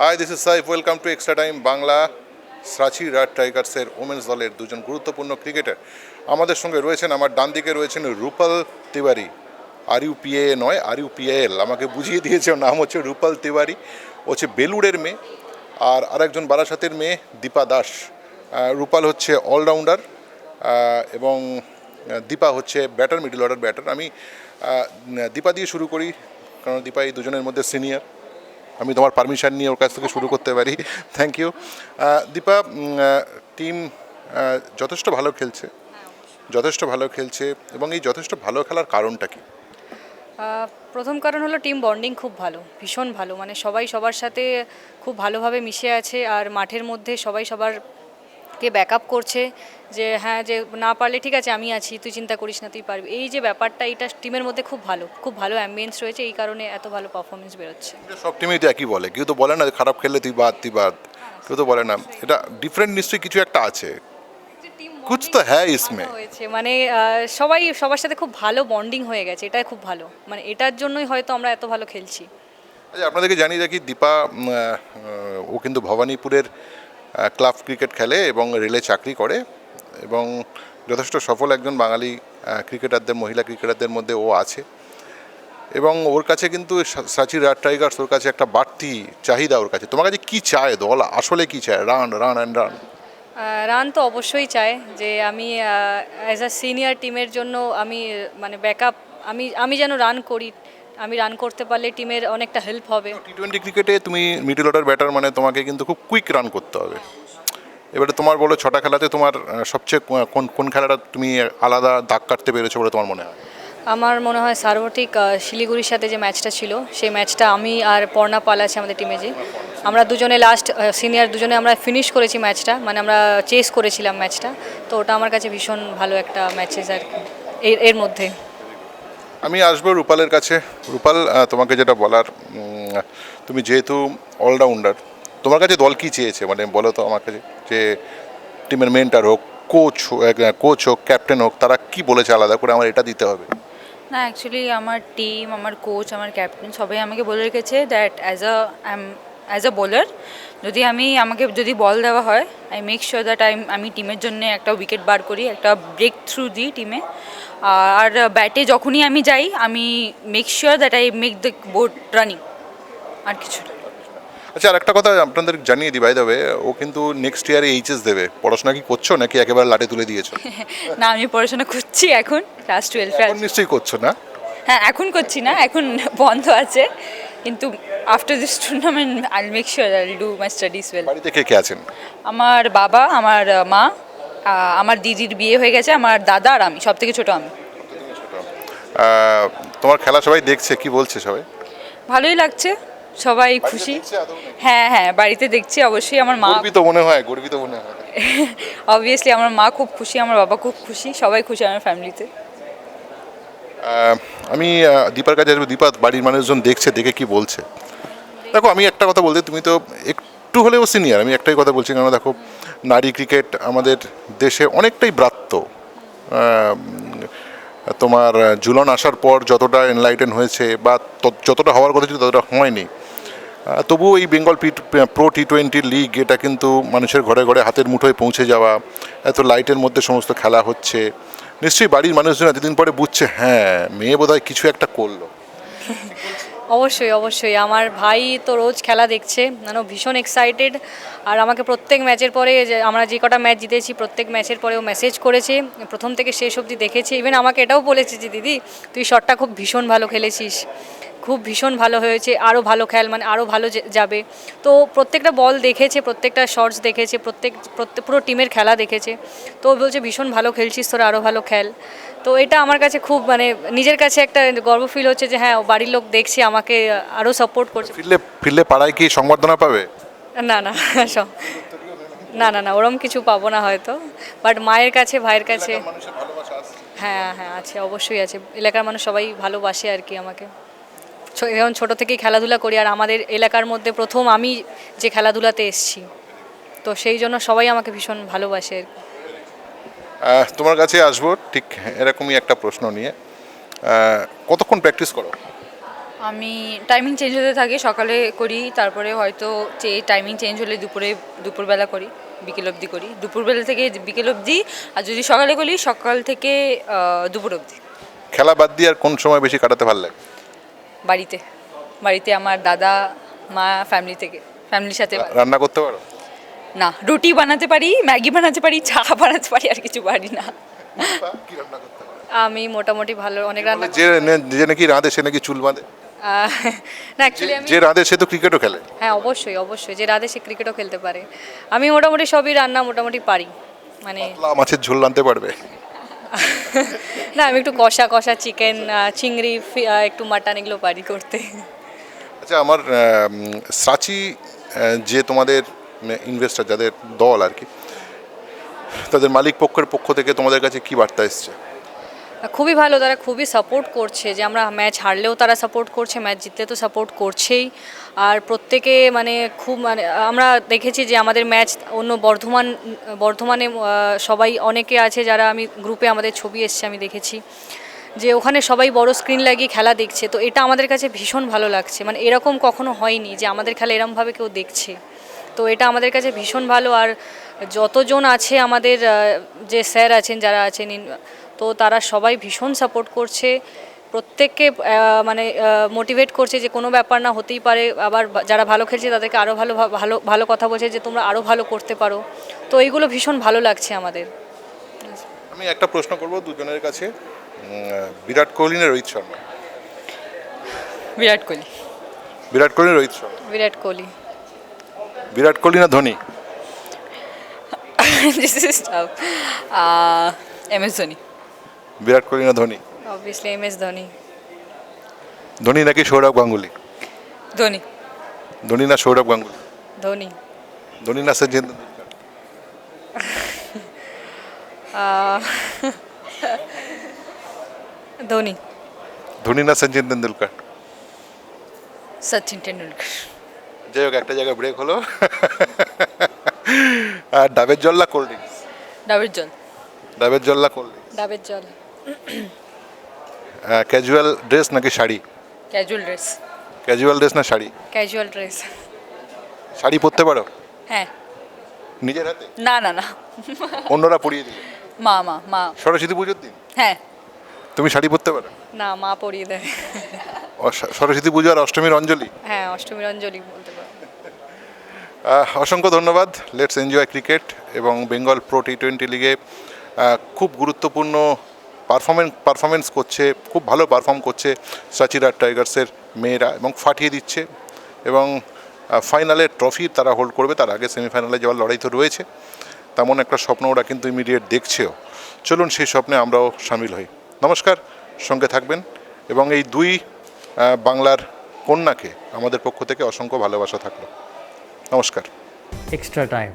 Hi this is Saif welcome to extra time Bangla সাচি রাট টাইগার্সের women's দলের দুজন গুরুত্বপূর্ণ ক্রিকেটার আমাদের সঙ্গে রয়েছেন আমার ডান দিকে রয়েছেন রূপাল তিওয়ারি। আর ইউপিএ নয় আর ইউপিএল আমাকে বুঝিয়ে দিয়েছে ওর নাম হচ্ছে রূপাল তিওয়ারি। হচ্ছে বেলুড়ের মেয়ে। আর আরেকজন বারাসাতের মেয়ে, দীপা দাস। রূপাল হচ্ছে অলরাউন্ডার এবং দীপা হচ্ছে ব্যাটার মিডল অর্ডার ব্যাটার আমি দীপা দিয়ে শুরু করি, কারণ দীপা এই দুজনের মধ্যে সিনিয়র আমি তোমার পারমিশন নিয়ে ওর কাছ থেকে শুরু করতে পারি। থ্যাংক ইউ দীপা টিম যথেষ্ট ভালো খেলছে। যথেষ্ট ভালো খেলছে এবং এই যথেষ্ট ভালো খেলার কারণটা কি? প্রথম কারণ হলো টিম বন্ডিং খুব ভালো, ভীষণ ভালো। মানে সবাই সবার সাথে খুব ভালোভাবে মিশে আছে আর মাঠের মধ্যে সবাই সবারকে ব্যাক আপ করছে যে হ্যাঁ যে না পারলে ঠিক আছে আমি আছি তুই চিন্তা করিস না তুই পারবি। এই যে ব্যাপারটা এটা টিমের মধ্যে খুব ভালো খুব ভালো অ্যাম্বিয়েন্স রয়েছে এই কারণে এত ভালো পারফরমেন্স বেরোচ্ছে। সব টিমেই তো একই বলে কেউ তো বলে না খারাপ খেললে তুই বাদ তুই বাদ। কেউ তো বলে না। এটা ডিফারেন্ট নিশ্চয়ই কিছু একটা আছে। কুছ তো হ্যাঁ ইসমে। হয়েছে মানে সবাই সবার সাথে খুব ভালো বন্ডিং হয়ে গেছে এটাই খুব ভালো। মানে এটার জন্যই হয়তো আমরা এত ভালো খেলছি। আচ্ছা আপনাদেরকে জানিয়ে রাখি দীপা ও কিন্তু ভবানীপুরের ক্লাব ক্রিকেট খেলে এবং রেলে চাকরি করে এবং যথেষ্ট সফল একজন বাঙালি ক্রিকেটারদের, মহিলা ক্রিকেটারদের মধ্যে ও আছে। এবং ওর কাছে কিন্তু সাচি রাট টাইগার্স ওর কাছে একটা বাড়তি চাহিদা ওর কাছে। তোমার কাছে কী চায় দল? আসলে কী চায়? Run run and run run তো অবশ্যই চায় যে আমি অ্যাজ আ সিনিয়র টিমের জন্য আমি মানে ব্যাকআপ আমি আমি যেন রান করি। আমি রান করতে পারলে টিমের অনেকটা হেল্প হবে। টি টোয়েন্টি ক্রিকেটে তুমি মিডল অর্ডার ব্যাটার মানে তোমাকে কিন্তু খুব কুইক রান করতে হবে। এবারে তোমার বলো ছটা খেলাতে তোমার সবচেয়ে কোন কোন খেলাটা তুমি আলাদা দাগ কাটতে পেরেছ বলে তোমার মনে হয়? আমার মনে হয় সার্বত্রিক আহ, শিলিগুড়ির সাথে যে ম্যাচটা ছিল সেই ম্যাচটা আমি আর পর্ণা পাল আছে আমাদের টিমে যে। আমরা দুজনে লাস্ট সিনিয়র দুজনে আমরা ফিনিশ করেছি ম্যাচটা মানে আমরা চেস করেছিলাম ম্যাচটা তো ওটা আমার কাছে ভীষণ ভালো একটা ম্যাচেস আর কি এর এর মধ্যে। আমি আসব রূপালের কাছে। রূপাল তোমাকে যেটা বলার তুমি যেহেতু অলরাউন্ডার তোমার কাছে দল কি চেয়েছে? মানে বলো তো আমার কাছে যে টিমের মেন্টার হোক কোচ হোক কোচ হোক ক্যাপ্টেন হোক, তারা কি বলেছে আলাদা করে আমার এটা দিতে হবে? না অ্যাকচুয়ালি আমার টিম আমার কোচ আমার ক্যাপ্টেন সবাই আমাকে বলে রেখেছে that as a as a bowler যদি আমি আমাকে যদি বল দেওয়া হয় I make sure that I আমি টিমের জন্য একটা উইকেট বার করি একটা ব্রেক থ্রু দিই টিমে আর ব্যাটে যখনই আমি যাই আমি make sure that I make the board running আর কিছু না। আচ্ছা আর একটা কথা আপনাদের জানিয়ে দিই ভাই দেবে ও কিন্তু নেক্সট ইয়ারে এইচএস দেবে। পড়াশোনা কি করছ নাকি একেবারে লাটে তুলে দিয়েছ? না আমি পড়াশোনা করছি এখন ক্লাস টুয়েলভ নিশ্চয়ই করছ না? হ্যাঁ এখন করছি না এখন বন্ধ আছে। কিন্তু after this tournament I make sure I do my studies well বাড়িতে কে কে আছেন? আমার বাবা আমার মা আমার দিদির বিয়ে হয়ে গেছে আমার দাদা আর আমি সব থেকে ছোটো। আমি তোমার খেলা সবাই দেখছে কি বলছে সবাই? ভালোই লাগছে সবাই খুশি। হ্যাঁ হ্যাঁ বাড়িতে দেখছি অবশ্যই আমার মা গর্বিত মনে হয় গর্বিত মনে হয়। অবভিয়াসলি আমার মা খুব খুশি আমার বাবা খুব খুশি সবাই খুশি আমার ফ্যামিলিতে আমি দীপার কাছে আসব। দীপা বাড়ির মানুষজন দেখছে, দেখে কি বলছে। দেখো, আমি একটা কথা বলতে, তুমি তো একটু হলেও সিনিয়র আমি একটাই কথা বলছি কারণ দেখো, নারী ক্রিকেট আমাদের দেশে অনেকটাই ব্রাত্য। তোমার ঝুলন আসার পর যতটা এনলাইটেন হয়েছে বা যতটা হওয়ার কথা ছিল, ততটা হয়নি। তবুও এই Bengal P pro T twenty league এটা কিন্তু মানুষের ঘরে ঘরে হাতের মুঠোয় পৌঁছে যাওয়া, এত লাইটের মধ্যে সমস্ত খেলা হচ্ছে। নিশ্চয়ই বাড়ির মানুষজন এতদিন পরে বুঝছে হ্যাঁ মেয়ে বোধহয় কিছু একটা করল। অবশ্যই অবশ্যই। আমার ভাই তো রোজ খেলা দেখছে মানে ভীষণ এক্সাইটেড আর আমাকে প্রত্যেক ম্যাচের পরে আমরা যে কটা ম্যাচ জিতেছি, প্রত্যেক ম্যাচের পরে ও মেসেজ করেছে, প্রথম থেকে শেষ অবধি দেখেছে। ইভেন আমাকে এটাও বলেছে যে, দিদি, তুই শটটা খুব ভীষণ ভালো খেলেছিস। খুব ভীষণ ভালো হয়েছে আরও ভালো খেল মানে আরও ভালো যাবে। তো প্রত্যেকটা বল দেখেছে প্রত্যেকটা শর্টস দেখেছে প্রত্যেক প্রত্যেক পুরো টিমের খেলা দেখেছে। তো বলছে ভীষণ ভালো খেলছিস তোরা আরও ভালো খেল। তো এটা আমার কাছে খুব মানে নিজের কাছে একটা গর্ব ফিল হচ্ছে যে হ্যাঁ বাড়ির লোক দেখছে আমাকে আরও সাপোর্ট করছে। ফিরলে ফিরলে পাড়ায় কি সংবর্ধনা পাবে? না না সব- না না না ওরম কিছু পাবো না হয়তো। বাট মায়ের কাছে ভাইয়ের কাছে হ্যাঁ হ্যাঁ আছে অবশ্যই আছে। এলাকার মানুষ সবাই ভালোবাসে আর কি আমাকে। ছো- যেমন ছোটো থেকেই খেলাধুলা করি আর আমাদের এলাকার মধ্যে প্রথম আমি যে খেলাধুলাতে এসছি। তো সেই জন্য সবাই আমাকে ভীষণ ভালোবাসে তোমার কাছে আসব ঠিক এরকমই একটা প্রশ্ন নিয়ে। কতক্ষণ প্র্যাকটিস করো? আমি টাইমিং চেঞ্জ হতে থাকি সকালে করি তারপরে হয়তো যে টাইমিং চেঞ্জ হলে দুপুরে দুপুরবেলা করি বিকেল অবধি করি। দুপুরবেলা থেকে বিকেল অবধি আর যদি সকালে করি সকাল থেকে দুপুর অবধি। খেলা বাদ দিয়ে আর কোন সময় বেশি কাটাতে ভালো লাগে? বাড়িতে বাড়িতে আমার দাদা মা ফ্যামিলি থেকে ফ্যামিলির সাথে রান্না করতে পারো? না রুটি বানাতে পারি ম্যাগি বানাতে পারি চা বানাতে পারি আর কিছু পারি না। আমি মোটামুটি ভালো অনেক রান্না যে যে নাকি রাঁধে সে নাকি চুল বাঁধে। না অ্যাকচুয়ালি আমি যে রাঁধে সে তো ক্রিকেটও খেলে। হ্যাঁ অবশ্যই অবশ্যই যে রাধে সে ক্রিকেটও খেলতে পারে। আমি মোটামুটি সবই রান্না মোটামুটি পারি। মানে মাছের ঝোল রাঁধতে পারবে। না, আমি একটু কষা কষা চিকেন চিংড়ি একটু মাটন এগুলো পারি করতে। আচ্ছা আমার সাচি যে তোমাদের ইনভেস্টার যাদের দল আর কি, তাদের মালিক পক্ষের পক্ষ থেকে তোমাদের কাছে কি বার্তা এসছে? খুবই ভালো, তারা খুবই সাপোর্ট করছে যে আমরা ম্যাচ হারলেও তারা সাপোর্ট করছে ম্যাচ জিতলে তো সাপোর্ট করছেই। আর প্রত্যেকে মানে খুব মানে আমরা দেখেছি যে আমাদের ম্যাচ অন্য বর্ধমান, বর্ধমানে সবাই অনেকে আছে যারা আমি গ্রুপে আমাদের ছবি এসছে, আমি দেখেছি। যে ওখানে সবাই বড় স্ক্রিন লাগিয়ে খেলা দেখছে, তো এটা আমাদের কাছে ভীষণ ভালো লাগছে। মানে এরকম কখনো হয়নি যে আমাদের খেলা এরমভাবে কেউ দেখছে। তো এটা আমাদের কাছে ভীষণ ভালো। আর যতজন আছে আমাদের যে স্যার আছেন, যারা আছেন তো তারা সবাই ভীষণ সাপোর্ট করছে। প্রত্যেককে মানে মোটিভেট করছে যে কোনো ব্যাপার না হতেই পারে। আবার যারা ভালো খেলছে তাদেরকে আরও ভালো ভালো ভালো কথা বলছে যে তোমরা আরও ভালো করতে পারো। তো এইগুলো ভীষণ ভালো লাগছে আমাদের। আমি একটা প্রশ্ন করব দুজনের কাছে। বিরাট কোহলি না রোহিত শর্মা? বিরাট কোহলি। বিরাট কোহলি রোহিত শর্মা? বিরাট কোহলি। বিরাট কোহলি না Dhoni? This is tough M S Dhoni. Virat Kohli না Dhoni? Obviously M S Dhoni. Dhoni নাকি সৌরভ গাঙ্গুলি? ধোনি। ধোনি না সৌরভ গাঙ্গুলি? ধোনি। ধোনি না সচিন তেন্ডুলকর? ধোনি। ধোনি না সচিন তেন্ডুলকর? সচিন টেন্ডুলকর যাই হোক একটা জায়গায় ব্রেক হলো। আর ডাবের জল না কোল্ড ড্রিঙ্কস ডাবের জল। ডাবের জল না কোল্ড ড্রিঙ্কস ডাবের জল। ক্যাজুয়াল ড্রেস নাকি sari? Casual dress casual dress না শাড়ি? ক্যাজুয়াল ড্রেস শাড়ি পরতে পারো? হ্যাঁ। নিজের হাতে? না না না। অন্যরা পরিয়ে দিলে মা মা মা। সরস্বতী পুজোর দিন? হ্যাঁ। তুমি শাড়ি পরতে পারো? না মা পরিয়ে দেয়। সরস্বতী পুজো আর অষ্টমীর অঞ্জলি? হ্যাঁ অষ্টমীর অঞ্জলি বলতে পারো। অসংখ্য ধন্যবাদ। লেটস এনজয় ক্রিকেট এবং বেঙ্গল প্রো টি টোয়েন্টি লিগে খুব গুরুত্বপূর্ণ পারফরমেন্স পারফরমেন্স করছে, খুব ভালো পারফর্ম করছে সাচিরা টাইগার্সের মেয়েরা এবং ফাটিয়ে দিচ্ছে এবং ফাইনালে ট্রফি তারা হোল্ড করবে, তার আগে সেমিফাইনালে যাওয়ার লড়াই তো রয়েছে। তেমন একটা স্বপ্ন ওরা কিন্তু ইমিডিয়েট দেখছেও। চলুন সেই স্বপ্নে আমরাও সামিল হই। নমস্কার, সঙ্গে থাকবেন এবং এই দুই বাংলার কন্যাকে আমাদের পক্ষ থেকে অসংখ্য ভালোবাসা থাকল। নমস্কার। Extra time.